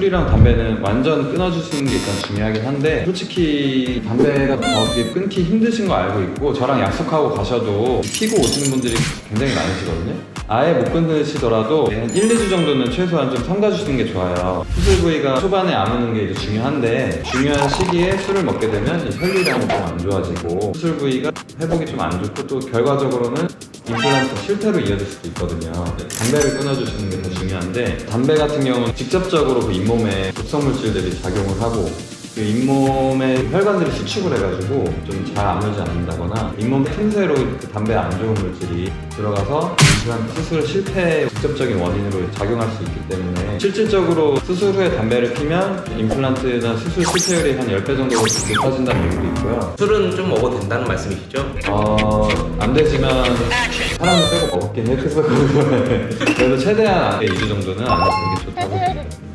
술이랑 담배는 완전 끊어주시는 게 일단 중요하긴 한데 솔직히 담배가 더 끊기 힘드신 거 알고 있고 저랑 약속하고 가셔도 피고 오시는 분들이 굉장히 많으시거든요. 아예 못 끊으시더라도 한 1, 2주 정도는 최소한 좀 삼가주시는 게 좋아요. 수술 부위가 초반에 아무는 게 이제 중요한데 중요한 시기에 술을 먹게 되면 이 혈류량이 좀 안 좋아지고 수술 부위가 회복이 좀 안 좋고 또 결과적으로는 임플란트 실패로 이어질 수도 있거든요. 담배를 끊어주시는 게 더 중요한데 담배 같은 경우는 직접적으로 그 잇몸에 독성 물질들이 작용을 하고 그 잇몸에 혈관들이 수축을 해가지고 좀 잘 아물지 않는다거나 잇몸 틈새로 그 담배 안 좋은 물질이 들어가서 임플란트 수술 실패의 직접적인 원인으로 작용할 수 있기 때문에 실질적으로 수술 후에 담배를 피면 임플란트나 수술 실패율이 한 10배 정도 높아진다는 얘기도 있고요. 술은 좀 먹어도 된다는 말씀이시죠? 어, 안 되지만 사람을 빼고 먹었긴 했었거든요. 그래도 최대한 2주 정도는 안 하시는 게 좋다고